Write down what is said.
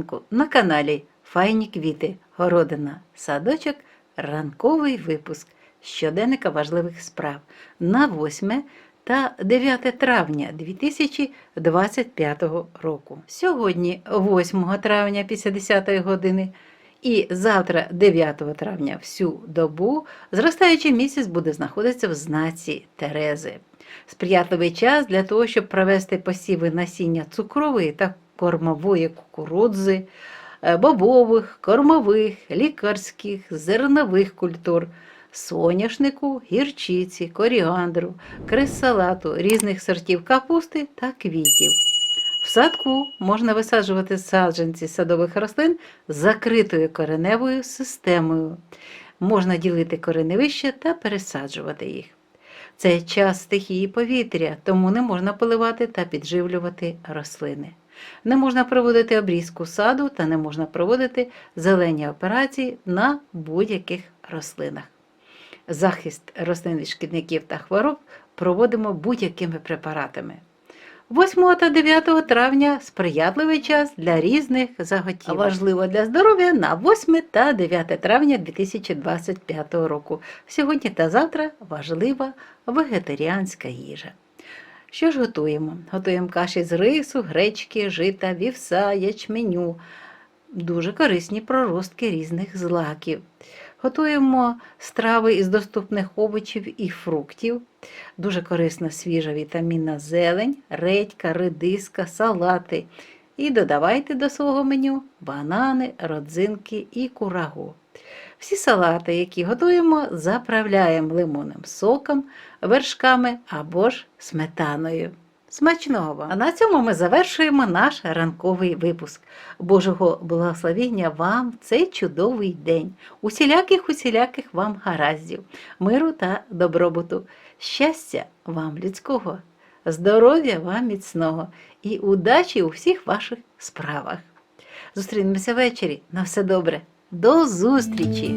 ранку на каналі Файні квіти, городина, садочок, ранковий випуск щоденника важливих справ на 8 та 9 травня 2025 року. Сьогодні, 8 травня після 10 години, і завтра, 9 травня, всю добу, зростаючий місяць буде знаходитися в знаці Терези. Сприятливий час для того, щоб провести посіви насіння цукрової та кормової кукурудзи, е, бобових, кормових, лікарських, зернових культур, соняшнику, гірчиці, коріандру, крес-салату, різних сортів капусти та квітів. В садку можна висаджувати саджанці садових рослин з закритою кореневою системою. Можна ділити кореневища та пересаджувати їх. Це час стихії повітря, тому не можна поливати та підживлювати рослини. Не можна проводити обрізку саду та не можна проводити зелені операції на будь-яких рослинах. Захист рослин від шкідників та хвороб проводимо будь-якими препаратами. 8 та 9 травня сприятливий час для різних заготів. Важливо для здоров'я на 8 та 9 травня 2025 року. Сьогодні та завтра важлива вегетаріанська їжа. Що ж готуємо? Готуємо каші з рису, гречки, жита, вівса, ячменю. Дуже корисні проростки різних злаків. Готуємо страви із доступних овочів і фруктів. Дуже корисна свіжа вітамінна зелень, редька, редиска, салати. І додавайте до свого меню банани, родзинки і курагу. Всі салати, які готуємо, заправляємо лимонним соком, вершками або ж сметаною. Смачного вам! А на цьому ми завершуємо наш ранковий випуск. Божого благословіння вам в цей чудовий день, усіляких усіляких вам гараздів, миру та добробуту, щастя вам людського, здоров'я вам міцного і удачі у всіх ваших справах. Зустрінемося ввечері. На все добре. До зустрічі!